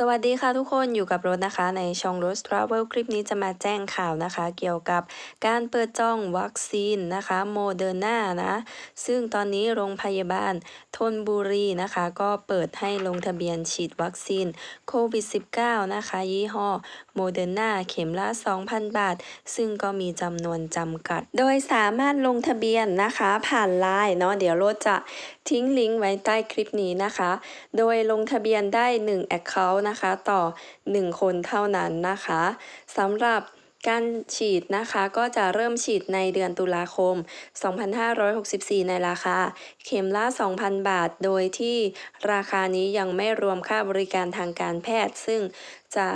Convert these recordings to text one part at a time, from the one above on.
สวัสดีค่ะทุกคนอยู่กับรถนะคะ ในช่อง Rose Travel คลิปนี้จะมาแจ้งข่าวนะคะ เกี่ยวกับการเปิดจองวัคซีนนะคะโมเดอร์นานะซึ่งตอนนี้โรงพยาบาลทนบุรีนะคะ ก็เปิดให้ลงทะเบียนฉีดวัคซีนโควิด -19 นะคะ ยี่ห้อโมเดอร์นาเข็มละ 2,000 บาท ซึ่งก็มีจำนวนจำกัด โดยสามารถลงทะเบียนนะคะผ่านไลน์เนาะเดี๋ยวรถจะทิ้งลิงก์ไว้ใต้คลิปนี้นะคะ โดยลงทะเบียนได้1 Account นะคะ ต่อ 1 คนเท่านั้นนะคะสำหรับการฉีดนะคะก็จะเริ่มฉีดในเดือนตุลาคม 2564 ในราคา เข็มละ 2,000 บาท โดยที่ราคานี้ยังไม่รวมค่าบริการทางการแพทย์ ซึ่งจะ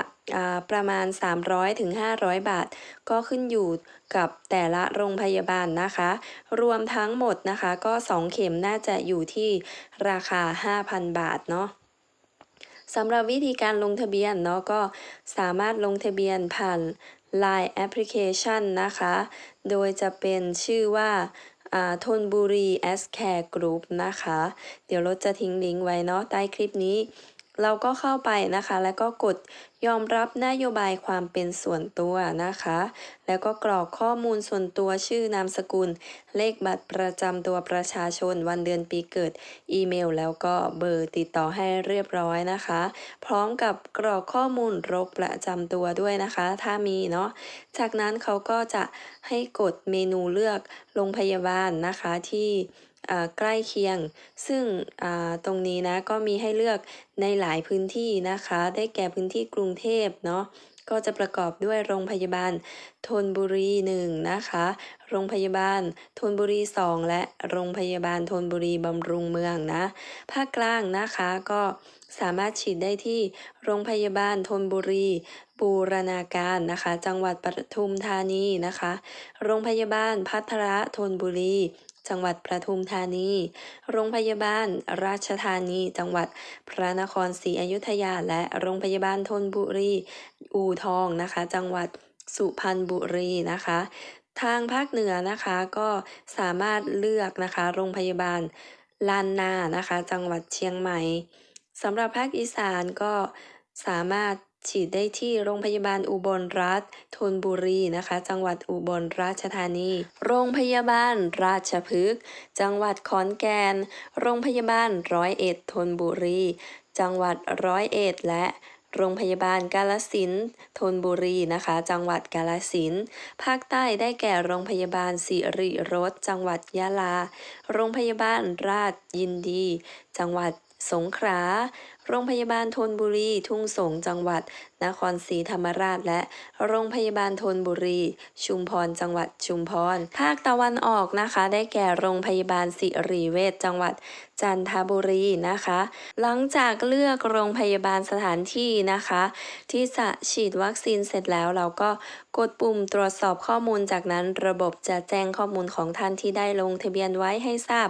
ประมาณ 300-500ถึงบาท ก็ขึ้นอยู่กับแต่ละโรงพยาบาลนะคะ รวมทั้งหมดนะคะก็ 2 เข็มน่าจะอยู่ที่ราคา 5,000 บาทเนาะ สำหรับวิธีการลงทะเบียนเนาะก็สามารถลงทะเบียนผ่าน Line แอปพลิเคชันนะคะ โดยจะเป็นชื่อว่าทนบุรี S Care Group นะคะ เดี๋ยวรถจะทิ้งลิงก์ไว้เนาะใต้คลิปนี้ เราก็เข้าไปนะคะ แล้วก็กดยอมรับนโยบายความเป็นส่วนตัวนะคะ แล้วก็กรอกข้อมูลส่วนตัวชื่อนามสกุล เลขบัตรประจำตัวประชาชน วันเดือนปีเกิด อีเมล แล้วก็เบอร์ติดต่อให้เรียบร้อยนะคะ พร้อมกับกรอกข้อมูลโรคประจำตัวด้วยนะคะ ถ้ามีเนาะ จากนั้นเขาก็จะให้กดเมนูเลือกโรงพยาบาลนะคะที่ ใกล้เคียง ซึ่งตรงนี้นะก็มีให้เลือกในหลายพื้นที่นะคะ ได้แก่พื้นที่กรุงเทพเนาะก็จะประกอบด้วยโรงพยาบาลทนบุรี1นะคะ โรงพยาบาลทนบุรี 2 และโรงพยาบาลทนบุรีบำรุงเมืองนะ ภาคกลางนะคะก็สามารถฉีดได้ที่โรงพยาบาลทนบุรี บูรณาการนะคะ จังหวัดปทุมธานีนะคะ โรงพยาบาลพัทระทนบุรี จังหวัดปทุมธานี โรงพยาบาล ราชธานี จังหวัดพระนครศรีอยุธยา และโรงพยาบาลทนบุรี อู่ทองนะคะ จังหวัดสุพรรณบุรีนะคะ ทางภาคเหนือนะคะก็สามารถเลือกนะคะ โรงพยาบาลลานนานะคะ จังหวัดเชียงใหม่สำหรับภาคอีสานก็สามารถ ฉีดได้ที่โรงพยาบาลอุบลรัฐธนบุรีนะคะ จังหวัดอุบลราชธานี โรงพยาบาลราชพฤกษ์จังหวัดขอนแก่นโรงพยาบาลร้อยเอ็ดธนบุรี จังหวัดร้อยเอ็ดและโรงพยาบาลกาลสินธนบุรีนะคะ จังหวัดกาลสินภาคใต้ได้แก่โรงพยาบาลสิริรสจังหวัดยะลา โรงพยาบาลราชยินดีจังหวัดสงขลา โรงพยาบาลทนบุรี ทุ่งสง จังหวัด นครศรีธรรมราช และโรงพยาบาลทนบุรี ชุมพร จังหวัดชุมพร ภาคตะวันออกนะคะ ได้แก่โรงพยาบาลสิริเวชจังหวัดจันทบุรีนะคะ หลังจากเลือกโรงพยาบาลสถานที่นะคะ ที่จะฉีดวัคซีนเสร็จแล้วเราก็กดปุ่มตรวจสอบข้อมูลจากนั้น ระบบจะแจ้งข้อมูลของท่านที่ได้ลงทะเบียนไว้ให้ทราบ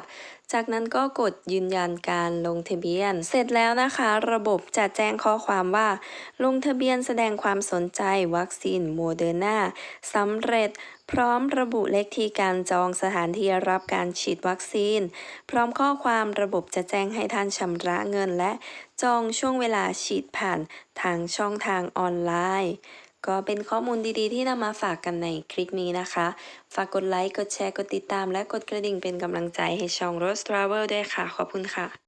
จากนั้นก็กดยืนยันการลงทะเบียน เสร็จแล้วนะคะ ระบบจะแจ้งข้อความว่า ลงทะเบียนแสดงความสนใจวัคซีนโมเดอร์นาสำเร็จพร้อมระบุเลขที่การจองสถานที่รับการฉีดวัคซีน พร้อมข้อความระบบจะแจ้งให้ท่านชำระเงินและจองช่วงเวลาฉีดผ่านทางช่องทางออนไลน์ ก็เป็นข้อมูลดีๆ ที่นำมาฝากกันในคลิปนี้นะคะ ฝากกดไลค์ กดแชร์ กดติดตาม และกดกระดิ่งเป็นกำลังใจให้ช่อง Rose Travel ด้วยค่ะ ขอบคุณค่ะ